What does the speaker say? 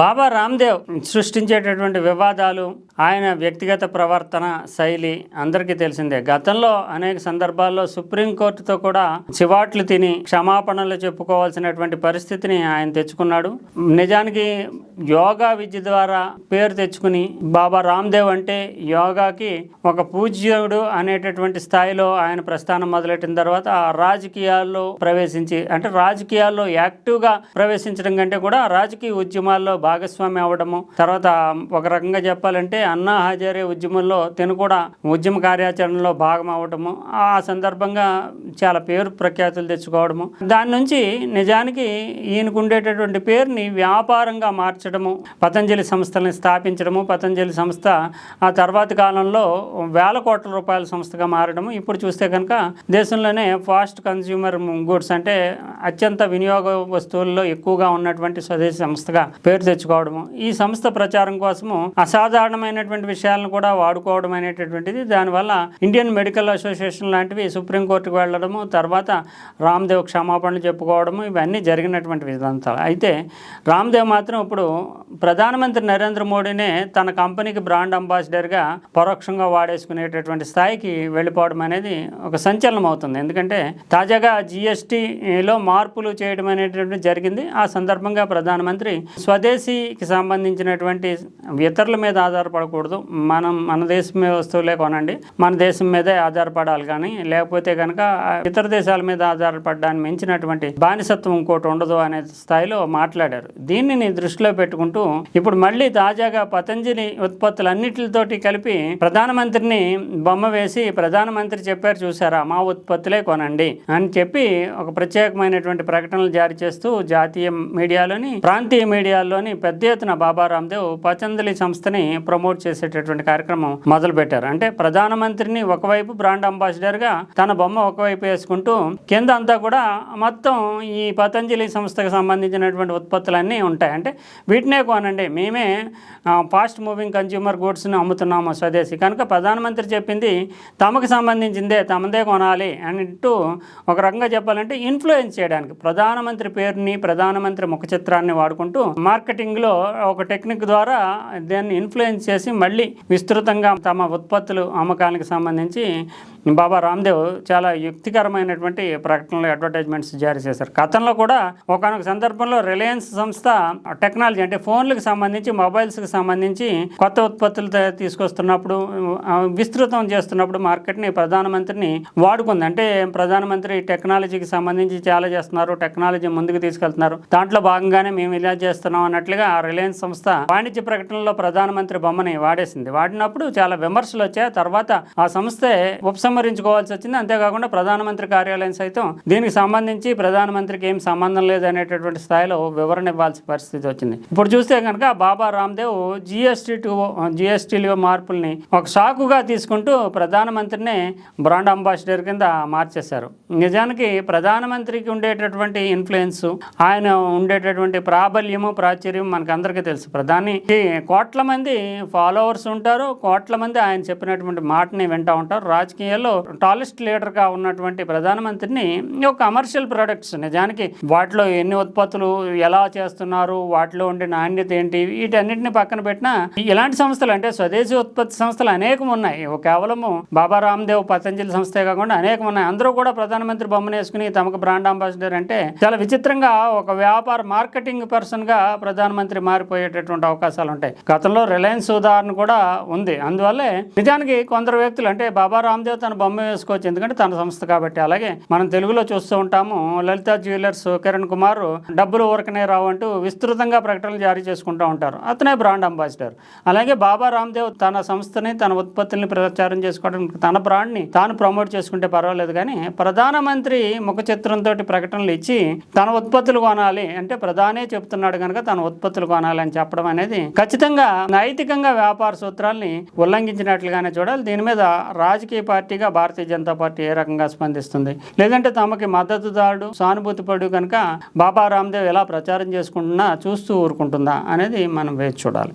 బాబా రామ్దేవ్ సృష్టించేటటువంటి వివాదాలు ఆయన వ్యక్తిగత ప్రవర్తన శైలి అందరికీ తెలిసిందే. గతంలో అనేక సందర్భాల్లో సుప్రీంకోర్టుతో కూడా చివాట్లు తిని క్షమాపణలు చెప్పుకోవాల్సినటువంటి పరిస్థితిని ఆయన తెచ్చుకున్నాడు. నిజానికి యోగా విద్య ద్వారా పేరు తెచ్చుకుని బాబా రామ్దేవ్ అంటే యోగాకి ఒక పూజ్యుడు అనేటటువంటి స్థాయిలో ఆయన ప్రస్థానం మొదలెట్టిన తర్వాత ఆ రాజకీయాల్లో ప్రవేశించి అంటే రాజకీయాల్లో యాక్టివ్గా ప్రవేశించడం కంటే కూడా రాజకీయ ఉద్యమాల్లో భాగస్వామి అవ్వడము తర్వాత ఒక రకంగా చెప్పాలంటే అన్నా హజారే ఉద్యమంలో తను కూడా ఉద్యమ కార్యాచరణలో భాగం అవ్వడము ఆ సందర్భంగా చాలా పేరు ప్రఖ్యాతులు తెచ్చుకోవడము. దాని నుంచి నిజానికి ఈయనకు ఉండేటటువంటి పేరుని వ్యాపారంగా మార్చడము పతంజలి సంస్థల్ని స్థాపించడము పతంజలి సంస్థ ఆ తర్వాతి కాలంలో వేల కోట్ల రూపాయల సంస్థగా మారడము. ఇప్పుడు చూస్తే కనుక దేశంలోనే ఫాస్ట్ కన్స్యూమర్ గూడ్స్ అంటే అత్యంత వినియోగ వస్తువుల్లో ఎక్కువగా ఉన్నటువంటి స్వదేశీ సంస్థగా పేరు తెచ్చుకోవడము ఈ సంస్థ ప్రచారం కోసము అసాధారణమైనటువంటి విషయాలను కూడా వాడుకోవడం అనేటటువంటిది దానివల్ల ఇండియన్ మెడికల్ అసోసియేషన్ లాంటివి సుప్రీంకోర్టుకు వెళ్ళడము తర్వాత రామ్దేవ్ క్షమాపణలు చెప్పుకోవడము ఇవన్నీ జరిగినటువంటి విధాంతాలు అయితే రామ్దేవ్ మాత్రం ఇప్పుడు ప్రధానమంత్రి నరేంద్ర మోడీనే తన కంపెనీకి బ్రాండ్ అంబాసిడర్గా పరోక్షంగా వాడేసుకునేటటువంటి స్థాయికి వెళ్ళిపోవడం అనేది ఒక సంచలనం అవుతుంది. ఎందుకంటే తాజాగా జిఎస్టీలో మార్పులు చేయడం అనేటటువంటి జరిగింది. ఆ సందర్భంగా ప్రధానమంత్రి స్వదేశీకి సంబంధించినటువంటి ఇతరుల మీద ఆధారపడకూడదు. మనం మన దేశం మీద వస్తువులే కొనండి. మన దేశం మీదే ఆధారపడాలి కానీ లేకపోతే కనుక ఇతర దేశాల మీద ఆధారపడడానికి మించినటువంటి బానిసత్వం ఇంకోటి ఉండదు అనే స్థాయిలో మాట్లాడారు. దీనిని దృష్టిలో పెట్టుకుంటూ ఇప్పుడు మళ్ళీ తాజాగా పతంజలి ఉత్పత్తులన్నిటితోటి కలిపి ప్రధానమంత్రిని బొమ్మ వేసి ప్రధానమంత్రి చెప్పారు చూసారా మా ఉత్పత్తులే కొనండి అని చెప్పి ఒక ప్రత్యేకమైనటువంటి ప్రకటనలు జారీ చేస్తూ జాతీయ మీడియాలోని ప్రాంతీయ జిల్లాలోని పెద్ద ఎత్తున బాబా రామ్దేవ్ పతంజలి సంస్థని ప్రమోట్ చేసేటటువంటి కార్యక్రమం మొదలు పెట్టారు అంటే ప్రధానమంత్రిని ఒకవైపు బ్రాండ్ అంబాసిడర్గా తన బొమ్మ ఒకవైపు వేసుకుంటూ కింద అంతా కూడా మొత్తం ఈ పతంజలి సంస్థకు సంబంధించినటువంటి ఉత్పత్తులన్నీ ఉంటాయి. అంటే వీటినే కొనండి మేమే ఫాస్ట్ మూవింగ్ కన్జ్యూమర్ గూడ్స్ని అమ్ముతున్నాము స్వదేశీ. కనుక ప్రధానమంత్రి చెప్పింది తమకు సంబంధించిందే తమదే కొనాలి అంటూ ఒక రకంగా చెప్పాలంటే ఇన్ఫ్లుయెన్స్ చేయడానికి ప్రధానమంత్రి పేరుని ప్రధానమంత్రి ముఖ చిత్రాన్ని వాడుకుంటూ మార్కెట్ మార్కెటింగ్లో ఒక టెక్నిక్ ద్వారా దాన్ని ఇన్ఫ్లుయెన్స్ చేసి మళ్ళీ విస్తృతంగా తమ ఉత్పత్తులు అమ్మకానికి సంబంధించి బాబా రామ్దేవ్ చాలా యుక్తికరమైనటువంటి ప్రకటనలు అడ్వర్టైజ్మెంట్స్ జారీ చేశారు. గతంలో కూడా ఒకనొక సందర్భంలో రిలయన్స్ సంస్థ టెక్నాలజీ అంటే ఫోన్లకు సంబంధించి మొబైల్స్కి సంబంధించి కొత్త ఉత్పత్తులు తీసుకొస్తున్నప్పుడు విస్తృతం చేస్తున్నప్పుడు మార్కెట్ని ప్రధానమంత్రిని వాడుకుంది. అంటే ప్రధానమంత్రి టెక్నాలజీకి సంబంధించి చాలా చేస్తున్నారు టెక్నాలజీ ముందుకు తీసుకెళ్తున్నారు. దాంట్లో భాగంగానే మేము ఇలా చేస్తున్నాం అన్నట్లుగా ఆ రిలయన్స్ సంస్థ వాణిజ్య ప్రకటనలో ప్రధానమంత్రి బొమ్మని వాడేసింది. వాడినప్పుడు చాలా విమర్శలు వచ్చాయి. తర్వాత ఆ సంస్థ ఉపసం ఉపసంహరించుకోవాల్సి వచ్చింది. అంతేకాకుండా ప్రధానమంత్రి కార్యాలయం సైతం దీనికి సంబంధించి ప్రధానమంత్రికి ఏం సంబంధం లేదనేటటువంటి స్థాయిలో వివరణ ఇవ్వాల్సిన పరిస్థితి వచ్చింది. ఇప్పుడు చూస్తే కనుక బాబా రామ్దేవ్ జిఎస్టీ టు జిఎస్టీలో మార్పుల్ని ఒక షాకుగా తీసుకుంటూ ప్రధానమంత్రిని బ్రాండ్ అంబాసిడర్ కింద మార్చేశారు. నిజానికి ప్రధానమంత్రికి ఉండేటటువంటి ఇన్ఫ్లుయెన్స్ ఆయన ఉండేటటువంటి ప్రాబల్యము ప్రాచుర్యం మనకందరికీ తెలుసు. ప్రధాని కోట్ల మంది ఫాలోవర్స్ ఉంటారు. కోట్ల మంది ఆయన చెప్పినటువంటి మాటని వింటూ ఉంటారు. రాజకీయాలు రాజకీయాల్లో టాలెస్ట్ లీడర్గా ఉన్నటువంటి ప్రధానమంత్రిని ఒక కమర్షియల్ ప్రొడక్ట్స్ నిజానికి వాటిలో ఎన్ని ఉత్పత్తులు ఎలా చేస్తున్నారు వాటిలో ఉండే నాణ్యత ఏంటి వీటన్నిటిని పక్కన పెట్టినా ఇలాంటి సంస్థలు అంటే స్వదేశీ ఉత్పత్తి సంస్థలు అనేకం ఉన్నాయి కేవలము బాబా రామ్దేవ్ పతంజలి సంస్థే కాకుండా అనేకం ఉన్నాయి అందరూ కూడా ప్రధానమంత్రి బొమ్మను వేసుకుని తమకు బ్రాండ్ అంబాసిడర్ అంటే చాలా విచిత్రంగా ఒక వ్యాపార మార్కెటింగ్ పర్సన్గా ప్రధానమంత్రి మారిపోయేటటువంటి అవకాశాలు ఉంటాయి గతంలో రిలయన్స్ ఉదాహరణ కూడా ఉంది. అందువల్లే నిజానికి కొందరు వ్యక్తులు అంటే బాబా రామ్దేవ్ తన బొమ్మ వేసుకోవచ్చు. ఎందుకంటే తన సంస్థ కాబట్టి. అలాగే మనం తెలుగులో చూస్తూ ఉంటాము లలిత జ్యువెలర్స్ కిరణ్ కుమార్ డబ్బులు ఊరకనే రావు అంటూ విస్తృతంగా ప్రకటనలు జారీ చేసుకుంటూ ఉంటారు. అతనే బ్రాండ్ అంబాసిడర్. అలాగే బాబా రామ్దేవ్ తన సంస్థని తన ఉత్పత్తుల్ని ప్రచారం చేసుకోవడానికి తన బ్రాండ్ని తాను ప్రమోట్ చేసుకుంటే పర్వాలేదు. కానీ ప్రధానమంత్రి ముఖ చిత్రంతో ప్రకటనలు ఇచ్చి తన ఉత్పత్తులు కొనాలి అంటే ప్రధానే చెప్తున్నాడు కనుక తన ఉత్పత్తులు కొనాలి అని చెప్పడం అనేది ఖచ్చితంగా నైతికంగా వ్యాపార సూత్రాల్ని ఉల్లంఘించినట్లుగానే చూడాలి. దీని మీద రాజకీయ పార్టీగా భారతీయ జనతా పార్టీ ఏ రకంగా స్పందిస్తుంది? లేదంటే తమకి మద్దతుదారుడు సానుభూతి పడు కనుక బాబా రామ్దేవ్ ఎలా ప్రచారం చేసుకుంటున్నా చూస్తూ ఊరుకుంటుందా అనేది మనం వేచి చూడాలి.